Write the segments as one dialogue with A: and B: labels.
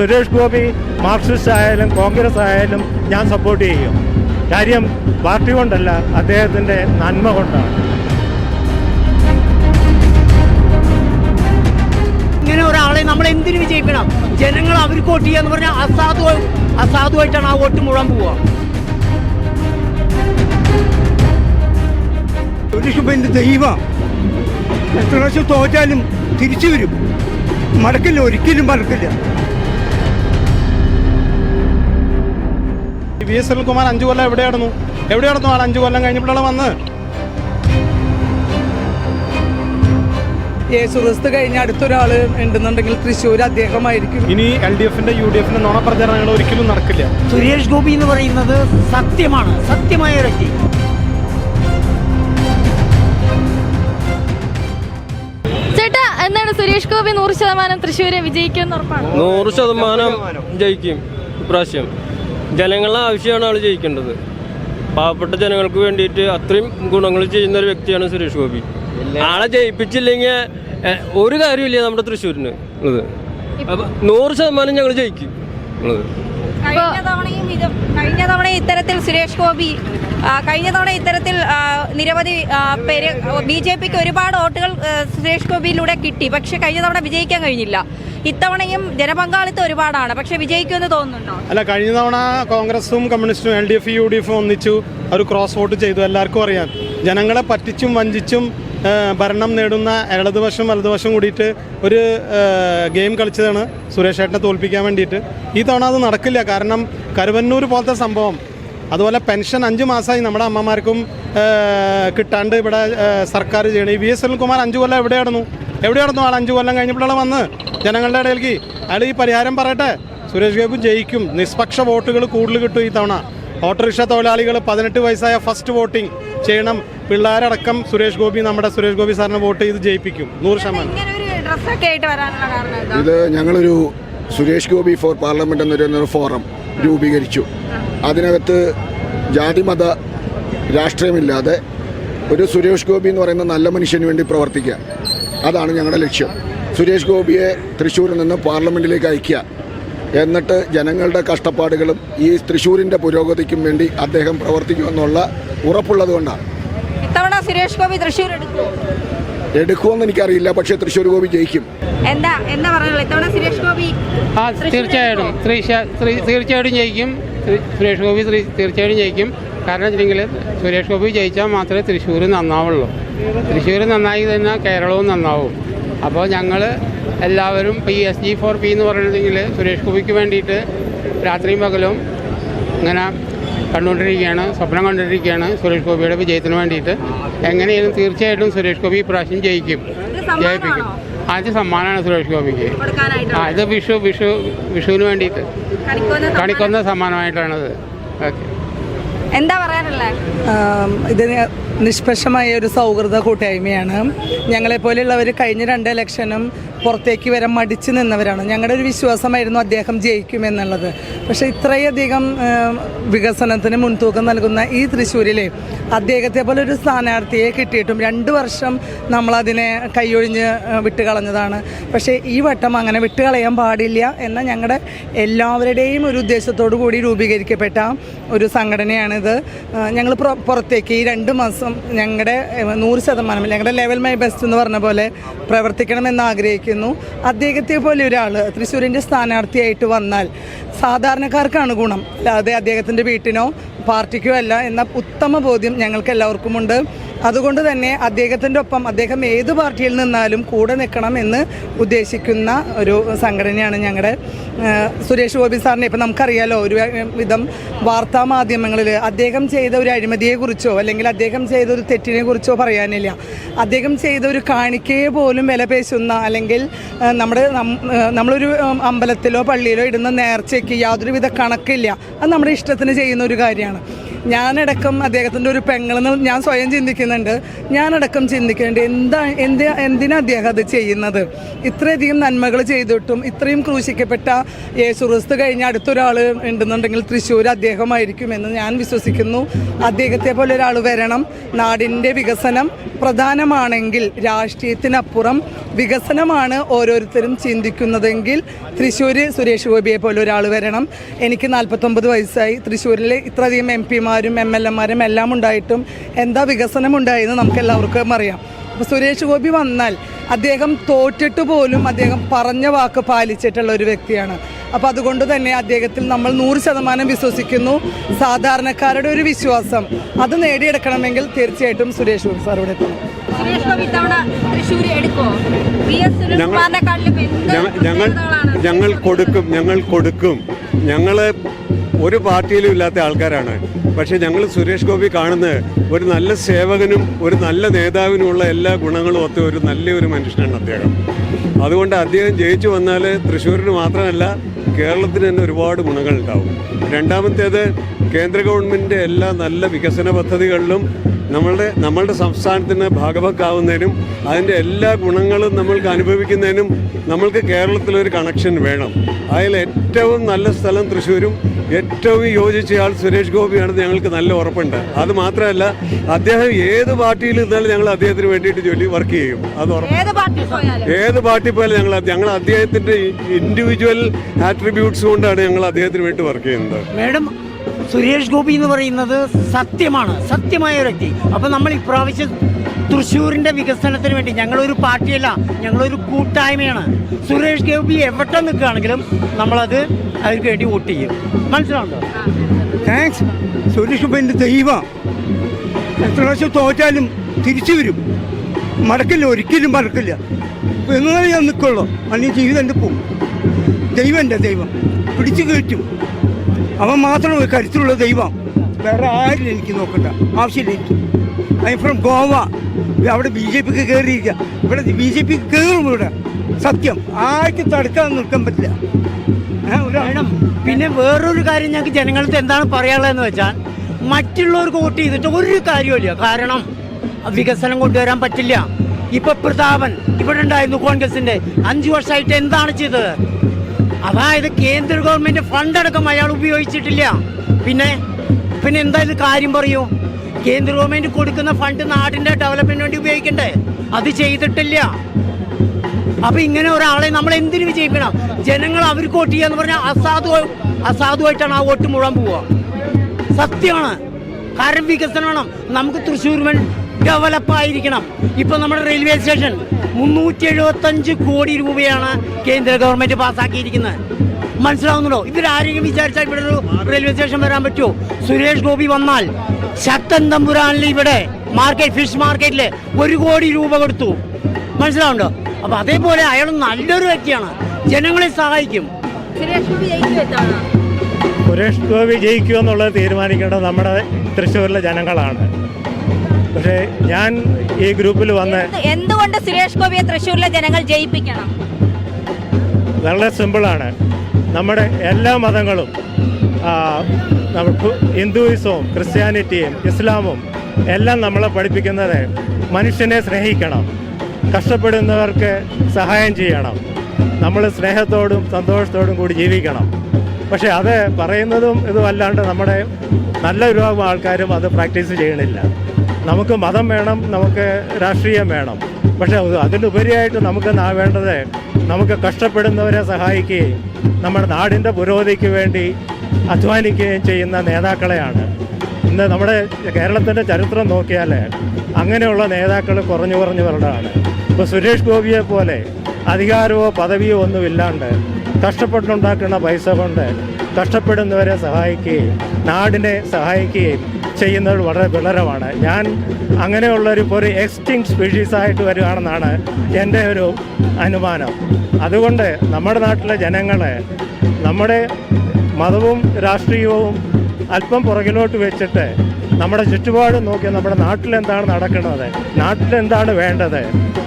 A: Suresh Gopi Marxist ആയാലും കോൺഗ്രസ് ആയാലും ഞാൻ സപ്പോർട്ട് ചെയ്യും. കാര്യം പാർട്ടി കൊണ്ടല്ല അദ്ദേഹത്തിന്റെ നന്മ കൊണ്ടാണ്.
B: ഇങ്ങനെ ഒരാളെ നമ്മൾ എന്തിനു വിജയിക്കണം ജനങ്ങൾ അവർക്ക് വോട്ട് ചെയ്യാന്ന് പറഞ്ഞാൽ അസാധു അസാധുവായിട്ടാണ് ആ വോട്ട് മുഴുവൻ പോവുക.
C: സുരേഷ് ദൈവം? എത്ര പ്രാവശ്യം തോറ്റാലും തിരിച്ചു വരും. മടക്കില്ല ഒരിക്കലും മടക്കില്ല.
D: വി എസ് സുനിൽകുമാർ അഞ്ചു കൊല്ലം എവിടെയായിരുന്നു എവിടെയായിരുന്നു ആൾ അഞ്ചു കൊല്ലം കഴിഞ്ഞപ്പോഴാണ് വന്ന്?
E: യേശുക്രിസ്തു കഴിഞ്ഞ അടുത്തൊരാൾ ഉണ്ടെന്നുണ്ടെങ്കിൽ തൃശ്ശൂർ അദ്ദേഹമായിരിക്കും.
D: ഇനി എൽ ഡി എഫിന്റെ യു ഡി എഫിന്റെ നുണ പ്രചരണങ്ങൾ ഒരിക്കലും നടക്കില്ല.
B: സുരേഷ് ഗോപി എന്ന് പറയുന്നത് സത്യമാണ്. സത്യമായ വ്യക്തി.
F: ചേട്ടാ എന്താണ് സുരേഷ് ഗോപി നൂറ് ശതമാനം തൃശ്ശൂരെ വിജയിക്കും ഉറപ്പാണ്?
G: നൂറ് ശതമാനം ജയിക്കും ഇപ്രാവശ്യം. ജനങ്ങളുടെ ആവശ്യമാണ് ആൾ ജയിക്കേണ്ടത്. പാവപ്പെട്ട ജനങ്ങൾക്ക് വേണ്ടിയിട്ട് അത്രയും ഗുണങ്ങൾ ചെയ്യുന്ന ഒരു വ്യക്തിയാണ് സുരേഷ് ഗോപി. ആളെ ജയിപ്പിച്ചില്ലെങ്കിൽ ഒരു കാര്യമില്ല നമ്മുടെ തൃശ്ശൂരിന് ഉള്ളത്. അപ്പൊ നൂറ് ശതമാനം ഞങ്ങൾ ജയിക്കും.
H: കഴിഞ്ഞ തവണയും ഇത് കഴിഞ്ഞ തവണ ഇത്തരത്തിൽ സുരേഷ് ഗോപി കഴിഞ്ഞ തവണ ഇത്തരത്തിൽ നിരവധി പേര് ബി ജെ പിക്ക് ഒരുപാട് വോട്ടുകൾ സുരേഷ് ഗോപിയിലൂടെ കിട്ടി. പക്ഷെ കഴിഞ്ഞ തവണ വിജയിക്കാൻ കഴിഞ്ഞില്ല. ഇത്തവണയും ജനപങ്കാളിത്തം ഒരുപാടാണ്. പക്ഷെ വിജയിക്കുമെന്ന് തോന്നുന്നുണ്ടോ?
D: അല്ല കഴിഞ്ഞ തവണ കോൺഗ്രസും കമ്മ്യൂണിസ്റ്റും L D F U D എഫും ഒന്നിച്ചു അവർ ക്രോസ് വോട്ട് ചെയ്തു എല്ലാവർക്കും അറിയാം. ജനങ്ങളെ പറ്റിച്ചും വഞ്ചിച്ചും ഭരണം നേടുന്ന ഇടതുവശം വലതുവശം കൂടിയിട്ട് ഒരു ഗെയിം കളിച്ചതാണ് സുരേഷ് ഏട്ടനെ തോൽപ്പിക്കാൻ വേണ്ടിയിട്ട്. ഈ തവണ അത് നടക്കില്ല. കാരണം കരുവന്നൂർ പോലത്തെ സംഭവം അതുപോലെ പെൻഷൻ അഞ്ച് മാസമായി നമ്മുടെ അമ്മമാർക്കും കിട്ടാണ്ട് ഇവിടെ സർക്കാർ ചെയ്യണം ഈ വി എസ് സുനിൽകുമാർ അഞ്ച് കൊല്ലം എവിടെയായിരുന്നു? എവിടെയായിരുന്നു ആൾ അഞ്ച് കൊല്ലം കഴിഞ്ഞപ്പോഴാണ് വന്ന്? ജനങ്ങളുടെ ഇടയിലേക്ക് അയാൾ ഈ പരിഹാരം പറയട്ടെ? സുരേഷ് ഗോപി ജയിക്കും. നിഷ്പക്ഷ വോട്ടുകൾ കൂടുതൽ കിട്ടും ഈ തവണ. ഓട്ടോറിക്ഷ തൊഴിലാളികൾ പതിനെട്ട് വയസ്സായ ഫസ്റ്റ് വോട്ടിംഗ് ചെയ്യണം. പിള്ളേരടക്കം സുരേഷ് ഗോപി നമ്മുടെ സുരേഷ് ഗോപി സാറിനെ വോട്ട് ചെയ്ത് ജയിപ്പിക്കും. നൂറ് ശതമാനം.
I: ഇത് ഞങ്ങളൊരു സുരേഷ് ഗോപി ഫോർ പാർലമെന്റ് എന്നൊരു ഫോറം രൂപീകരിച്ചു. അതിനകത്ത് ജാതിമത രാഷ്ട്രീയമില്ലാതെ ഒരു സുരേഷ് ഗോപി എന്ന് പറയുന്ന നല്ല മനുഷ്യന് വേണ്ടി പ്രവർത്തിക്കുക. അതാണ് ഞങ്ങളുടെ ലക്ഷ്യം. സുരേഷ് ഗോപിയെ തൃശ്ശൂരിൽ നിന്ന് പാർലമെന്റിലേക്ക് അയക്കുക എന്നിട്ട് ജനങ്ങളുടെ കഷ്ടപ്പാടുകളും ഈ തൃശ്ശൂരിന്റെ പുരോഗതിക്കും വേണ്ടി അദ്ദേഹം പ്രവർത്തിക്കുമെന്നുള്ള ഉറപ്പുള്ളത് കൊണ്ടാണ്.
H: ഇത്തവണ സുരേഷ് ഗോപി തൃശ്ശൂർ എടുക്കുമോ
I: എടുക്കുമെന്ന് എനിക്കറിയില്ല പക്ഷെ തൃശ്ശൂർ ഗോപി ജയിക്കും.
H: എന്താ എന്താ ഇത്തവണ സുരേഷ് ഗോപി
J: ആ തീർച്ചയായിട്ടും. തീർച്ചയായിട്ടും ജയിക്കും. സുരേഷ് ഗോപി തീർച്ചയായിട്ടും ജയിക്കും. കാരണം വെച്ചിട്ടുണ്ടെങ്കിൽ സുരേഷ് ഗോപി ജയിച്ചാൽ മാത്രമേ തൃശ്ശൂർ നന്നാവുള്ളൂ. തൃശ്ശൂർ നന്നായി തന്നെ കേരളവും നന്നാവും. അപ്പോൾ ഞങ്ങൾ എല്ലാവരും പി ഈ എസ് ജി ഫോർ പി എന്ന് പറഞ്ഞിട്ടുണ്ടെങ്കിൽ സുരേഷ് ഗോപിക്ക് വേണ്ടിയിട്ട് രാത്രിയും പകലും ഇങ്ങനെ കണ്ടുകൊണ്ടിരിക്കുകയാണ് സ്വപ്നം കണ്ടിരിക്കുകയാണ് സുരേഷ് ഗോപിയുടെ വിജയത്തിന് വേണ്ടിയിട്ട്. എങ്ങനെയാലും തീർച്ചയായിട്ടും സുരേഷ് ഗോപി ഇപ്രാവശ്യം ജയിക്കും? ജയിപ്പിക്കും. ആദ്യ സമ്മാനമാണ് സുരേഷ് ഗോപിക്ക്. ആ ഇത് വിഷു വിഷു വിഷുവിന് വേണ്ടിയിട്ട്.
H: കണിക്കൊന്ന
J: കണിക്കൊന്ന സമ്മാനമായിട്ടാണത്. ഓക്കെ.
H: എന്താ പറയാനുള്ളത്
E: ആം, ഇത് നിഷ്പക്ഷമായ ഒരു സൗഹൃദ കൂട്ടായ്മയാണ്. ഞങ്ങളെപ്പോലെയുള്ളവർ കഴിഞ്ഞ രണ്ട് ഇലക്ഷനും പുറത്തേക്ക് വരെ മടിച്ചു നിന്നവരാണ്. ഞങ്ങളുടെ ഒരു വിശ്വാസമായിരുന്നു അദ്ദേഹം ജയിക്കുമെന്നുള്ളത്. പക്ഷെ ഇത്രയധികം വികസനത്തിന് മുൻതൂക്കം നൽകുന്ന ഈ തൃശ്ശൂരിലെ അദ്ദേഹത്തെ പോലെ ഒരു സ്ഥാനാർത്ഥിയെ കിട്ടിയിട്ടും രണ്ട് വർഷം നമ്മളതിനെ കൈയൊഴിഞ്ഞ് വിട്ടുകളഞ്ഞതാണ്. പക്ഷേ ഈ വട്ടം അങ്ങനെ വിട്ടുകളയാൻ പാടില്ല എന്ന ഞങ്ങളുടെ എല്ലാവരുടെയും ഒരു ഉദ്ദേശത്തോടു കൂടി രൂപീകരിക്കപ്പെട്ട ഒരു സംഘടനയാണിത്. ഞങ്ങൾ പുറത്തേക്ക് ഈ രണ്ട് മാസം ഞങ്ങളുടെ നൂറ് ശതമാനം ഞങ്ങളുടെ ലെവൽ മൈ ബെസ്റ്റ് എന്ന് പറഞ്ഞ പോലെ പ്രവർത്തിക്കണമെന്ന് ആഗ്രഹിക്കുന്നു. അദ്ദേഹത്തെ പോലെ ഒരാൾ തൃശ്ശൂരിന്റെ സ്ഥാനാർത്ഥിയായിട്ട് വന്നാൽ സാധാരണക്കാർക്കാണ് ഗുണം. അല്ലാതെ അദ്ദേഹത്തിന്റെ വീട്ടിനോ പാർട്ടിക്കോ അല്ല എന്ന ഉത്തമ ബോധ്യം ഞങ്ങൾക്ക് എല്ലാവർക്കുമുണ്ട് അതുകൊണ്ട് തന്നെ അദ്ദേഹത്തിന്റെ ഒപ്പം അദ്ദേഹം ഏത് പാർട്ടിയിൽ നിന്നാലും കൂടെ നിൽക്കണം എന്ന് ഉദ്ദേശിക്കുന്ന ഒരു സംഘടനയാണ് ഞങ്ങളുടെ സുരേഷ് ഗോപി സാറിനെ. ഇപ്പം നമുക്കറിയാലോ ഒരു വിധം വാർത്താ മാധ്യമങ്ങളിൽ അദ്ദേഹം ചെയ്ത ഒരു അഴിമതിയെക്കുറിച്ചോ അല്ലെങ്കിൽ അദ്ദേഹം ചെയ്ത ഒരു തെറ്റിനെ കുറിച്ചോ പറയാനില്ല. അദ്ദേഹം ചെയ്ത ഒരു കാണിക്കയെ പോലും വില പേശുന്ന അല്ലെങ്കിൽ നമ്മുടെ നമ്മളൊരു അമ്പലത്തിലോ പള്ളിയിലോ ഇടുന്ന നേർച്ചയ്ക്ക് യാതൊരുവിധ കണക്കില്ല. അത് നമ്മുടെ ഇഷ്ടത്തിന് ചെയ്യുന്ന ഒരു കാര്യമാണ്. ഞാനടക്കം അദ്ദേഹത്തിന്റെ ഒരു പെങ്ങളെന്ന് ഞാൻ സ്വയം ചിന്തിക്കുന്നുണ്ട്. ഞാനടക്കം ചിന്തിക്കേണ്ടത് എന്താ എന്ത് എന്തിനാ അദ്ദേഹം അത് ചെയ്യുന്നത്? ഇത്രയധികം നന്മകൾ ചെയ്തിട്ടും ഇത്രയും ക്രൂശിക്കപ്പെട്ട യേശുറിസ്ത് കഴിഞ്ഞ അടുത്തൊരാൾ ഉണ്ടെന്നുണ്ടെങ്കിൽ തൃശ്ശൂർ അദ്ദേഹമായിരിക്കും എന്ന് ഞാൻ വിശ്വസിക്കുന്നു. അദ്ദേഹത്തെ പോലെ ഒരാൾ വരണം. നാടിന്റെ വികസനം പ്രധാനമാണെങ്കിൽ രാഷ്ട്രീയത്തിനപ്പുറം വികസനമാണ് ഓരോരുത്തരും ചിന്തിക്കുന്നതെങ്കിൽ തൃശ്ശൂർ സുരേഷ് ഗോപിയെ പോലെ ഒരാൾ വരണം. എനിക്ക് നാൽപ്പത്തൊമ്പത് വയസ്സായി. തൃശ്ശൂരിലെ ഇത്രയധികം എം പിമാരും എം എൽ എമാരും എല്ലാം ഉണ്ടായിട്ടും എന്താ വികസനം ഉണ്ടായെന്ന് നമുക്ക് എല്ലാവർക്കും അറിയാം. അപ്പോൾ സുരേഷ് ഗോപി വന്നാൽ അദ്ദേഹം തോറ്റിട്ട് പോലും അദ്ദേഹം പറഞ്ഞ വാക്ക് പാലിച്ചിട്ടുള്ള ഒരു വ്യക്തിയാണ്. അപ്പോൾ അതുകൊണ്ട് തന്നെ അദ്ദേഹത്തിൽ നമ്മൾ നൂറ് ശതമാനം വിശ്വസിക്കുന്നു. സാധാരണക്കാരുടെ ഒരു വിശ്വാസം അത് നേടിയെടുക്കണമെങ്കിൽ തീർച്ചയായിട്ടും സുരേഷ് ഗോപി സാർ ഇവിടെ
H: എത്തും
K: ഞങ്ങൾ ഞങ്ങൾ കൊടുക്കും ഞങ്ങൾ കൊടുക്കും. ഞങ്ങൾ ഒരു പാർട്ടിയിലും ഇല്ലാത്ത ആൾക്കാരാണ്. പക്ഷേ ഞങ്ങൾ സുരേഷ് ഗോപി കാണുന്നത് ഒരു നല്ല സേവകനും ഒരു നല്ല നേതാവിനുമുള്ള എല്ലാ ഗുണങ്ങളും ഒത്ത ഒരു നല്ലൊരു മനുഷ്യനാണ് അദ്ദേഹം. അതുകൊണ്ട് അദ്ദേഹം ജയിച്ചു വന്നാൽ തൃശ്ശൂരിന് മാത്രമല്ല കേരളത്തിന് തന്നെ ഒരുപാട് ഗുണങ്ങൾ ഉണ്ടാവും രണ്ടാമത്തേത് കേന്ദ്ര ഗവൺമെന്റിന്റെ എല്ലാ നല്ല വികസന പദ്ധതികളിലും നമ്മളുടെ നമ്മളുടെ സംസ്ഥാനത്തിന് ഭാഗവക്കാവുന്നതിനും അതിന്റെ എല്ലാ ഗുണങ്ങളും നമ്മൾക്ക് അനുഭവിക്കുന്നതിനും നമ്മൾക്ക് കേരളത്തിലൊരു കണക്ഷൻ വേണം. അതിൽ ഏറ്റവും നല്ല സ്ഥലം തൃശ്ശൂരും ഏറ്റവും യോജിച്ചയാൾ സുരേഷ് ഗോപിയാണെന്ന് ഞങ്ങൾക്ക് നല്ല ഉറപ്പുണ്ട്. അത് മാത്രമല്ല അദ്ദേഹം ഏത് പാർട്ടിയിൽ നിന്നാലും ഞങ്ങൾ അദ്ദേഹത്തിന് വേണ്ടിയിട്ട് ജോലി വർക്ക് ചെയ്യും. അത് ഉറപ്പ്.
H: ഏത് പാർട്ടി പോയാലും.
K: പാർട്ടി ഞങ്ങൾ ഞങ്ങൾ അദ്ദേഹത്തിന്റെ ഇൻഡിവിജ്വൽ ആട്രിബ്യൂട്ട്സ് കൊണ്ടാണ് ഞങ്ങൾ അദ്ദേഹത്തിന് വേണ്ടി വർക്ക് ചെയ്യുന്നത്.
B: മേഡം സുരേഷ് ഗോപി എന്ന് പറയുന്നത് സത്യമാണ്. സത്യമായ ഒരു വ്യക്തി. അപ്പം നമ്മൾ ഇപ്രാവശ്യം തൃശ്ശൂരിന്റെ വികസനത്തിന് വേണ്ടി ഞങ്ങളൊരു പാർട്ടിയല്ല ഞങ്ങളൊരു കൂട്ടായ്മയാണ്. സുരേഷ് ഗോപി എവിടെ നിൽക്കുകയാണെങ്കിലും നമ്മളത് അവർക്ക് വേണ്ടി വോട്ട് ചെയ്യും. മനസ്സിലാവുണ്ടോ
C: താങ്ക്സ് സുരേഷ് ഗോപി എന്റെ ദൈവം. എത്ര പ്രാവശ്യം തോറ്റാലും തിരിച്ചു വരും. മടക്കില്ല ഒരിക്കലും മടക്കില്ല. എന്നാലും ഞാൻ നിൽക്കുള്ളൂ? അല്ലെങ്കിൽ ജീവിതം പോകും. ദൈവം എന്റെ ദൈവം. പിടിച്ചു കയറ്റും. അവൻ മാത്രം കരുത്തുള്ള ദൈവം. വേറെ ആരും എനിക്ക് നോക്കണ്ട. ആവശ്യമില്ല എനിക്ക്. I from Goa. അവിടെ ബി ജെ പിക്ക് കയറിയിരിക്കുക ഇവിടെ ബി ജെ പിക്ക് കയറും ഇവിടെ. സത്യം. ആർക്കും തടുക്കാൻ നിൽക്കാൻ പറ്റില്ല. ഒരു
B: പിന്നെ വേറൊരു കാര്യം ഞങ്ങൾക്ക് ജനങ്ങൾക്ക് എന്താണ് പറയാനുള്ളതെന്ന് വെച്ചാൽ മറ്റുള്ളവർക്ക് വോട്ട് ചെയ്തിട്ട് ഒരു കാര്യമില്ല കാരണം വികസനം കൊണ്ടുവരാൻ പറ്റില്ല. ഇപ്പൊ പ്രതാപൻ ഇവിടെ ഉണ്ടായിരുന്നു കോൺഗ്രസിന്റെ. അഞ്ചു വർഷമായിട്ട് എന്താണ് ചെയ്തത്? അതായത് കേന്ദ്ര ഗവൺമെന്റ് ഫണ്ട് അടക്കം അയാൾ ഉപയോഗിച്ചിട്ടില്ല. പിന്നെ പിന്നെ എന്താ ഇത് കാര്യം പറയൂ? കേന്ദ്ര ഗവൺമെന്റ് കൊടുക്കുന്ന ഫണ്ട് നാടിന്റെ ഡെവലപ്മെന്റിന് വേണ്ടി ഉപയോഗിക്കണ്ടേ? അത് ചെയ്തിട്ടില്ല. അപ്പൊ ഇങ്ങനെ ഒരാളെ നമ്മൾ എന്തിനു വിജയിക്കണം ജനങ്ങൾ അവർക്ക് വോട്ട് ചെയ്യാന്ന് പറഞ്ഞാൽ അസാധു അസാധുവായിട്ടാണ് ആ വോട്ട് മുഴുവൻ പോവുക. സത്യമാണ്. കാരണം വികസനമാണ് നമുക്ക് തൃശ്ശൂർ ഡെവലപ്പ് ആയിരിക്കണം ഇപ്പൊ നമ്മുടെ റെയിൽവേ സ്റ്റേഷൻ മുന്നൂറ്റി എഴുപത്തഞ്ച് കോടി രൂപയാണ് കേന്ദ്ര ഗവൺമെന്റ് പാസ്സാക്കിയിരിക്കുന്നത്. മനസ്സിലാവുന്നുണ്ടോ? ഇവരാരെങ്കിലും വിചാരിച്ചാൽ ഇവിടെ ഒരു റെയിൽവേ സ്റ്റേഷൻ വരാൻ പറ്റുമോ? സുരേഷ് ഗോപി വന്നാൽ ശക്തൻ തമ്പുരാനിൽ ഇവിടെ മാർക്കറ്റ് ഫിഷ് മാർക്കറ്റിൽ ഒരു കോടി രൂപ കൊടുത്തു. മനസ്സിലാവുണ്ടോ അപ്പൊ അതേപോലെ അയാൾ നല്ലൊരു വ്യക്തിയാണ്. ജനങ്ങളെ സഹായിക്കും.
H: സുരേഷ് ഗോപി ജയിക്കും
A: സുരേഷ് ഗോപി ജയിക്കുമെന്നുള്ളത് തീരുമാനിക്കേണ്ടത് നമ്മുടെ തൃശ്ശൂരിലെ ജനങ്ങളാണ്. പക്ഷേ ഞാൻ ഈ ഗ്രൂപ്പിൽ വന്ന്
H: എന്ത്- എന്തുകൊണ്ട് സുരേഷ് ഗോപിയെ തൃശ്ശൂരിലെ ജനങ്ങൾ ജയിപ്പിക്കണം?
A: വളരെ സിമ്പിളാണ്. നമ്മുടെ എല്ലാ മതങ്ങളും നമുക്ക് ഹിന്ദുയിസവും ക്രിസ്ത്യാനിറ്റിയും ഇസ്ലാമും എല്ലാം നമ്മളെ പഠിപ്പിക്കുന്നത് മനുഷ്യനെ സ്നേഹിക്കണം. കഷ്ടപ്പെടുന്നവർക്ക് സഹായം ചെയ്യണം. നമ്മൾ സ്നേഹത്തോടും സന്തോഷത്തോടും കൂടി ജീവിക്കണം. പക്ഷേ അത് പറയുന്നതും ഇതും അല്ലാണ്ട് നമ്മുടെ നല്ല വിഭാഗം ആൾക്കാരും അത് പ്രാക്ടീസ് ചെയ്യണില്ല. നമുക്ക് മതം വേണം നമുക്ക് രാഷ്ട്രീയം വേണം. പക്ഷേ അത് അതിലുപരിയായിട്ട് നമുക്ക് വേണ്ടത് നമുക്ക് കഷ്ടപ്പെടുന്നവരെ സഹായിക്കുകയും നമ്മുടെ നാടിന്റെ പുരോഗതിക്ക് വേണ്ടി അധ്വാനിക്കുകയും ചെയ്യുന്ന നേതാക്കളെയാണ്. ഇന്ന് നമ്മുടെ കേരളത്തിന്റെ ചരിത്രം നോക്കിയാൽ അങ്ങനെയുള്ള നേതാക്കൾ കുറഞ്ഞു കുറഞ്ഞു വരലാണ് ഇപ്പോൾ സുരേഷ് ഗോപിയെ പോലെ അധികാരമോ പദവിയോ ഒന്നുമില്ലാണ്ട് കഷ്ടപ്പെട്ടുണ്ടാക്കുന്ന പൈസ കൊണ്ട് കഷ്ടപ്പെടുന്നവരെ സഹായിക്കുകയും നാടിനെ സഹായിക്കുകയും ചെയ്യുന്നത് വളരെ വിളരമാണ് ഞാൻ അങ്ങനെയുള്ളൊരു ഇപ്പോൾ ഒരു എക്സ്റ്റിങ് സ്പീഷീസ് ആയിട്ട് വരികയാണെന്നാണ് എന്റെ ഒരു അനുമാനം. അതുകൊണ്ട് നമ്മുടെ നാട്ടിലെ ജനങ്ങളെ നമ്മുടെ മതവും രാഷ്ട്രീയവും അല്പം പുറകിലോട്ട് വെച്ചിട്ട് നമ്മുടെ ചുറ്റുപാടും നോക്കി നമ്മുടെ നാട്ടിലെന്താണ് നടക്കുന്നത്? നാട്ടിലെന്താണ് വേണ്ടത്?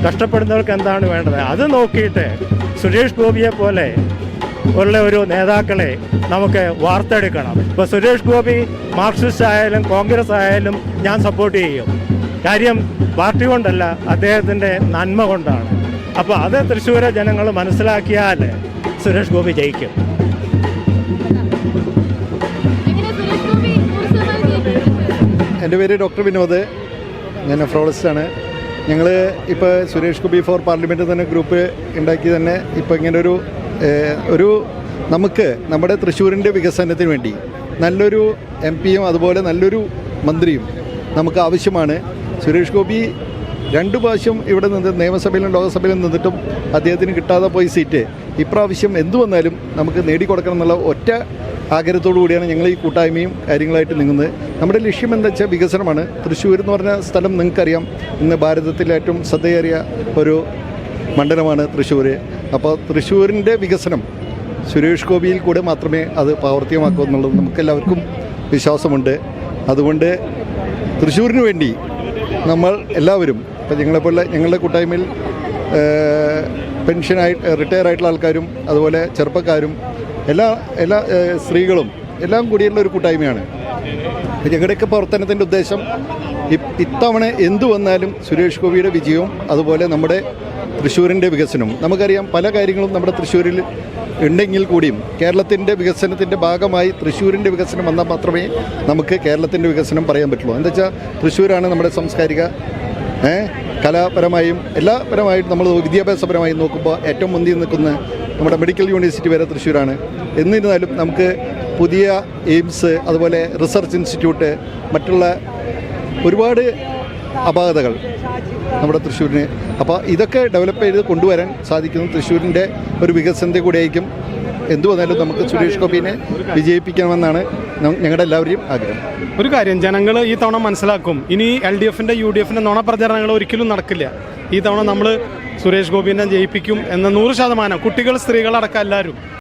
A: കഷ്ടപ്പെടുന്നവർക്ക് എന്താണ് വേണ്ടത്? അത് നോക്കിയിട്ട് സുരേഷ് ഗോപിയെ പോലെ ഉള്ള ഒരു നേതാക്കളെ നമുക്ക് വാർത്തെടുക്കണം. ഇപ്പോൾ സുരേഷ് ഗോപി മാർക്സിസ്റ്റ് ആയാലും കോൺഗ്രസ് ആയാലും ഞാൻ സപ്പോർട്ട് ചെയ്യും. കാര്യം പാർട്ടി കൊണ്ടല്ല അദ്ദേഹത്തിന്റെ നന്മ കൊണ്ടാണ്. അപ്പോൾ അത് തൃശ്ശൂരെ ജനങ്ങൾ മനസ്സിലാക്കിയാൽ സുരേഷ് ഗോപി ജയിക്കും.
L: എന്റെ പേര് ഡോക്ടർ വിനോദ്. ഞാൻ നെഫ്രോളജിസ്റ്റാണ് ഞങ്ങൾ ഇപ്പോൾ സുരേഷ് ഗോപി ഫോർ പാർലമെന്റ് തന്നെ ഗ്രൂപ്പ് ഉണ്ടാക്കി തന്നെ ഇപ്പോൾ ഇങ്ങനെ ഒരു ഒരു നമുക്ക് നമ്മുടെ തൃശ്ശൂരിന്റെ വികസനത്തിന് വേണ്ടി നല്ലൊരു എം പിയും അതുപോലെ നല്ലൊരു മന്ത്രിയും നമുക്ക് ആവശ്യമാണ്. സുരേഷ് ഗോപി രണ്ട് പ്രാവശ്യം ഇവിടെ നിന്ന് നിയമസഭയിലും ലോകസഭയിലും നിന്നിട്ടും അദ്ദേഹത്തിന് കിട്ടാതെ പോയി സീറ്റ് ഇപ്രാവശ്യം എന്തു വന്നാലും നമുക്ക് നേടിക്കൊടുക്കണം എന്നുള്ള ഒറ്റ ആഗ്രഹത്തോടു കൂടിയാണ് ഞങ്ങൾ ഈ കൂട്ടായ്മയും കാര്യങ്ങളായിട്ട് നീങ്ങുന്നത്. നമ്മുടെ ലക്ഷ്യം എന്താ വെച്ചാൽ വികസനമാണ്. തൃശ്ശൂർ എന്ന് പറഞ്ഞ സ്ഥലം നിങ്ങൾക്കറിയാം. ഇന്ന് ഭാരതത്തിലെ ഏറ്റവും ശ്രദ്ധയേറിയ ഒരു മണ്ഡലമാണ് തൃശ്ശൂർ അപ്പോൾ തൃശ്ശൂരിന്റെ വികസനം സുരേഷ് ഗോപിയിൽ കൂടെ മാത്രമേ അത് പ്രാവർത്തികമാക്കൂ എന്നുള്ളത് നമുക്കെല്ലാവർക്കും വിശ്വാസമുണ്ട്. അതുകൊണ്ട് തൃശ്ശൂരിന് വേണ്ടി നമ്മൾ എല്ലാവരും ഇപ്പം ഞങ്ങളെപ്പോലെ ഞങ്ങളുടെ കൂട്ടായ്മയിൽ പെൻഷനായി റിട്ടയർ ആയിട്ടുള്ള ആൾക്കാരും അതുപോലെ ചെറുപ്പക്കാരും എല്ലാ എല്ലാ സ്ത്രീകളും എല്ലാം കൂടിയുള്ള ഒരു കൂട്ടായ്മയാണ്. ഞങ്ങളുടെയൊക്കെ പ്രവർത്തനത്തിന്റെ ഉദ്ദേശം ഇത്തവണ എന്തു വന്നാലും സുരേഷ് ഗോപിയുടെ വിജയവും അതുപോലെ നമ്മുടെ തൃശ്ശൂരിന്റെ വികസനവും നമുക്കറിയാം പല കാര്യങ്ങളും നമ്മുടെ തൃശ്ശൂരിൽ ഉണ്ടെങ്കിൽ കൂടിയും കേരളത്തിന്റെ വികസനത്തിന്റെ ഭാഗമായി തൃശ്ശൂരിന്റെ വികസനം വന്നാൽ മാത്രമേ നമുക്ക് കേരളത്തിന്റെ വികസനം പറയാൻ പറ്റുള്ളൂ. എന്താ വെച്ചാൽ തൃശ്ശൂരാണ് നമ്മുടെ സാംസ്കാരിക കലാപരമായും എല്ലാ പരമായിട്ടും നമ്മൾ വിദ്യാഭ്യാസപരമായും നോക്കുമ്പോൾ ഏറ്റവും മുന്തി നിൽക്കുന്ന നമ്മുടെ മെഡിക്കൽ യൂണിവേഴ്സിറ്റി വരെ തൃശ്ശൂരാണ്. എന്നിരുന്നാലും നമുക്ക് പുതിയ എയിംസ് അതുപോലെ റിസർച്ച് ഇൻസ്റ്റിറ്റ്യൂട്ട് മറ്റുള്ള ഒരുപാട് അപാകതകൾ നമ്മുടെ തൃശ്ശൂരിന്. അപ്പോൾ ഇതൊക്കെ ഡെവലപ്പ് ചെയ്ത് കൊണ്ടുവരാൻ സാധിക്കുന്നു. തൃശ്ശൂരിന്റെ ഒരു വികസനത്തെ കൂടെ ആയിരിക്കും എന്തു വന്നാലും നമുക്ക് സുരേഷ് ഗോപിനെ വിജയിപ്പിക്കണമെന്നാണ് ഞങ്ങളുടെ എല്ലാവരെയും ആഗ്രഹം.
D: ഒരു കാര്യം ജനങ്ങൾ ഈ തവണ മനസ്സിലാക്കും. ഇനി എൽ ഡി എഫിന്റെ യു ഡി എഫിന്റെ നുണപ്രചരണങ്ങൾ ഒരിക്കലും നടക്കില്ല. ഈ തവണ നമ്മൾ സുരേഷ് ഗോപിനെ ജയിപ്പിക്കും എന്ന നൂറ് ശതമാനം കുട്ടികൾ സ്ത്രീകളടക്കം എല്ലാവരും.